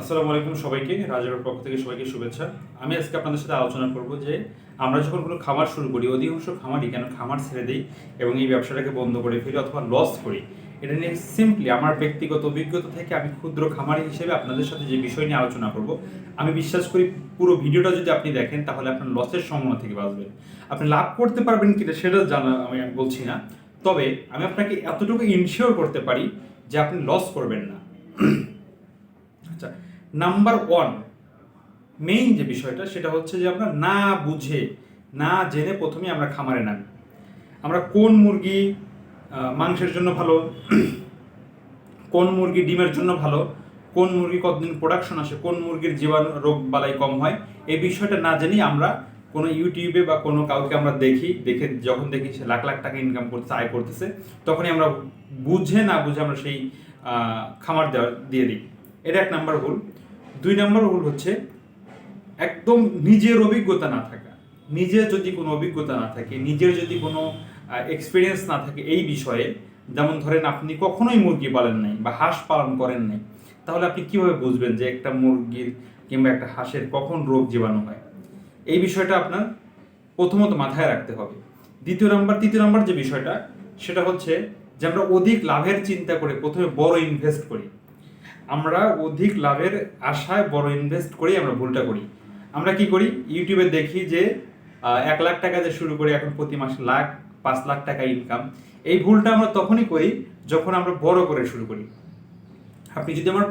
আসসালামু আলাইকুম সবাইকে রাজার পক্ষ থেকে সবাইকে শুভেচ্ছা। আমি আজকে আপনাদের সাথে আলোচনা করব যে, আমরা যখন কোনো খামার শুরু করি, অধিকাংশ খামারই কেন খামার ছেড়ে দিই এবং এই ব্যবসাটাকে বন্ধ করে ফেলি অথবা লস করি? এটা নিয়ে সিম্পলি আমার ব্যক্তিগত অভিজ্ঞতা থেকে আমি ক্ষুদ্র খামারি হিসেবে আপনাদের সাথে যে বিষয় নিয়ে আলোচনা করব, আমি বিশ্বাস করি পুরো ভিডিওটা যদি আপনি দেখেন, তাহলে আপনার লসের সম্ভাবনা থেকে বাঁচবেন। আপনি লাভ করতে পারবেন কিনা সেটা জানা আমি আমি বলছি না। তবে আমি আপনাকে এতটুকু ইনশিওর করতে পারি যে আপনি লস করবেন না। আচ্ছা নাম্বার ওয়ান মেইন যে বিষয়টা, সেটা হচ্ছে যে আমরা না বুঝে, না জেনে প্রথমে আমরা খামারে নামি। আমরা কোন মুরগি মাংসের জন্য ভালো, কোন মুরগি ডিমের জন্য ভালো, কোন মুরগি কতদিন প্রোডাকশন আসে, কোন মুরগির জীবাণু রোগ বালাই কম হয়, এই বিষয়টা না জেনেই আমরা কোনো ইউটিউবে বা কোনো কাউকে আমরা দেখি, দেখে যখন দেখি সে লাখ লাখ টাকা ইনকাম করতে আয় করতেছে, তখনই আমরা বুঝে না বুঝে আমরা সেই খামার দেওয়া, দিয়ে দিই। এটা এক নাম্বার ভুল। দুই নাম্বার ভুল হচ্ছে, একদম নিজের অভিজ্ঞতা না থাকা। নিজের যদি কোনো অভিজ্ঞতা না থাকে, নিজের যদি কোনো এক্সপিরিয়েন্স না থাকে এই বিষয়ে, যেমন ধরেন আপনি কখনোই মুরগি পালেন নাই বা হাঁস পালন করেন নাই, তাহলে আপনি কীভাবে বুঝবেন যে একটা মুরগির কিংবা একটা হাঁসের কখন রোগ জীবাণু হয়? এই বিষয়টা আপনার প্রথমত মাথায় রাখতে হবে। দ্বিতীয় নাম্বার, তৃতীয় নাম্বার যে বিষয়টা, সেটা হচ্ছে যে আমরা অধিক লাভের চিন্তা করে প্রথমে বড় ইনভেস্ট করি। আমরা অধিক লাভের আশায় বড় ইনভেস্ট করেই আমরা ভুলটা করি। আমরা কি করি? ইউটিউবে দেখি যে এক লাখ টাকা দিয়ে শুরু করি এখন প্রতি মাসে লাখ, পাঁচ লাখ টাকা ইনকাম এই ভুলটা আমরা তখনই করি যখন আমরা বড় করে শুরু করি। আপনি যদি আমার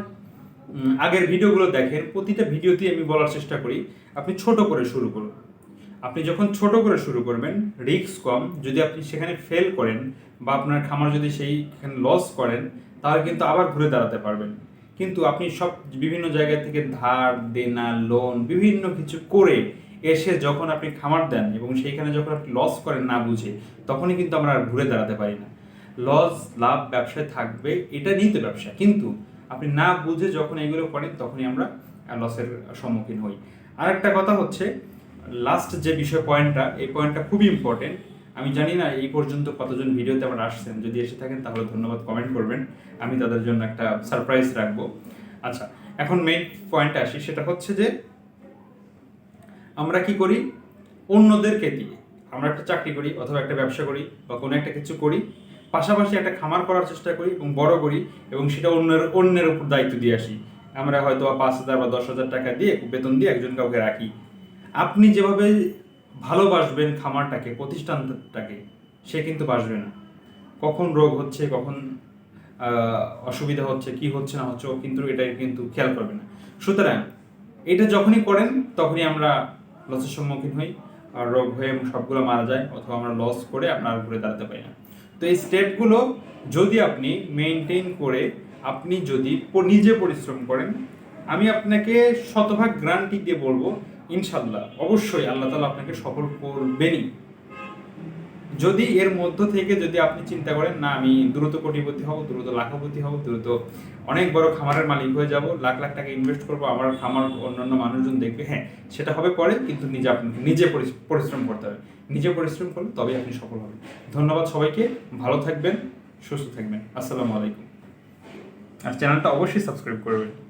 আগের ভিডিওগুলো দেখেন, প্রতিটা ভিডিওতেই আমি বলার চেষ্টা করি, আপনি ছোট করে শুরু করুন। আপনি যখন ছোট করে শুরু করবেন রিস্ক কম। যদি আপনি সেখানে ফেল করেন বা আপনার খামার যদি সেইখানে লস করেন, তাহলে কিন্তু আবার ঘুরে দাঁড়াতে পারবেন। কিন্তু আপনি সব বিভিন্ন জায়গা থেকে ধার, দেনা লোন বিভিন্ন কিছু করে এসে যখন আপনি খামার দেন এবং সেইখানে যখন আপনি লস করেন না বুঝে, তখনই কিন্তু আমরা আর ঘুরে দাঁড়াতে পারি না। লস লাভ, ব্যবসায় থাকবে, এটা নিয়ে তো ব্যবসা। কিন্তু আপনি না বুঝে যখন এগুলো করেন, তখনই আমরা লসের সম্মুখীন হই। আরেকটা কথা হচ্ছে লাস্ট যে বিষয় পয়েন্টটা এই পয়েন্টটা খুবই ইম্পর্টেন্ট আমি জানি না এই পর্যন্ত কতজন ভিডিওতে আমার আসছেন। যদি এসে থাকেন, তাহলে ধন্যবাদ কমেন্ট করবেন। আমি তাদের জন্য একটা সারপ্রাইজ রাখব। আচ্ছা এখন মেইন পয়েন্ট আসি। সেটা হচ্ছে যে, আমরা কি করি? অন্যদেরকে দিয়ে। আমরা একটা চাকরি করি অথবা একটা ব্যবসা করি বা কোনো একটা কিছু করি, পাশাপাশি একটা খামার করার চেষ্টা করি এবং বড় করি এবং সেটা অন্যের অন্যের উপর দায়িত্ব দিয়ে আসি। আমরা হয়তো পাঁচ হাজার বা দশ হাজার টাকা দিয়ে বেতন দিয়ে একজন কাউকে রাখি। আপনি যেভাবে ভালোবাসবেন খামারটাকে, প্রতিষ্ঠানটাকে, সে কিন্তু বাসবে না। কখন রোগ হচ্ছে, কখন অসুবিধা হচ্ছে, কি হচ্ছে না হচ্ছে, ও কিন্তু এটা কিন্তু খেয়াল করবে না। সুতরাং এটা যখনই করেন, তখনই আমরা লসের সম্মুখীন হই, আর রোগ হয়ে সবগুলো মারা যায়, অথবা আমরা লস করে আপনার ঘুরে দাঁড়াতে পারি না। তো এই স্টেপগুলো যদি আপনি মেনটেন করে, আপনি যদি নিজে পরিশ্রম করেন, আমি আপনাকে শতভাগ গ্রান্টি দিয়ে বলব ইনশাল্লাহ অবশ্যই আল্লাহ তালা আপনাকে সফল করবেনই। যদি এর মধ্য থেকে যদি আপনি চিন্তা করেন, না, আমি দ্রুত কোটিপতি হব, দ্রুত লাখপতি হব, দ্রুত অনেক বড় খামারের মালিক হয়ে যাব, লাখ লাখ টাকা ইনভেস্ট করব, আমার খামার অন্যান্য মানুষজন দেখবে। হ্যাঁ সেটা হবে পরে, কিন্তু নিজে আপনি নিজে পরিশ- পরিশ্রম করতে হবে। নিজে পরিশ্রম করলে তবেই আপনি সফল হবেন। ধন্যবাদ সবাইকে, ভালো থাকবেন, সুস্থ থাকবেন। আসসালামু আলাইকুম। আর চ্যানেলটা অবশ্যই সাবস্ক্রাইব করবেন।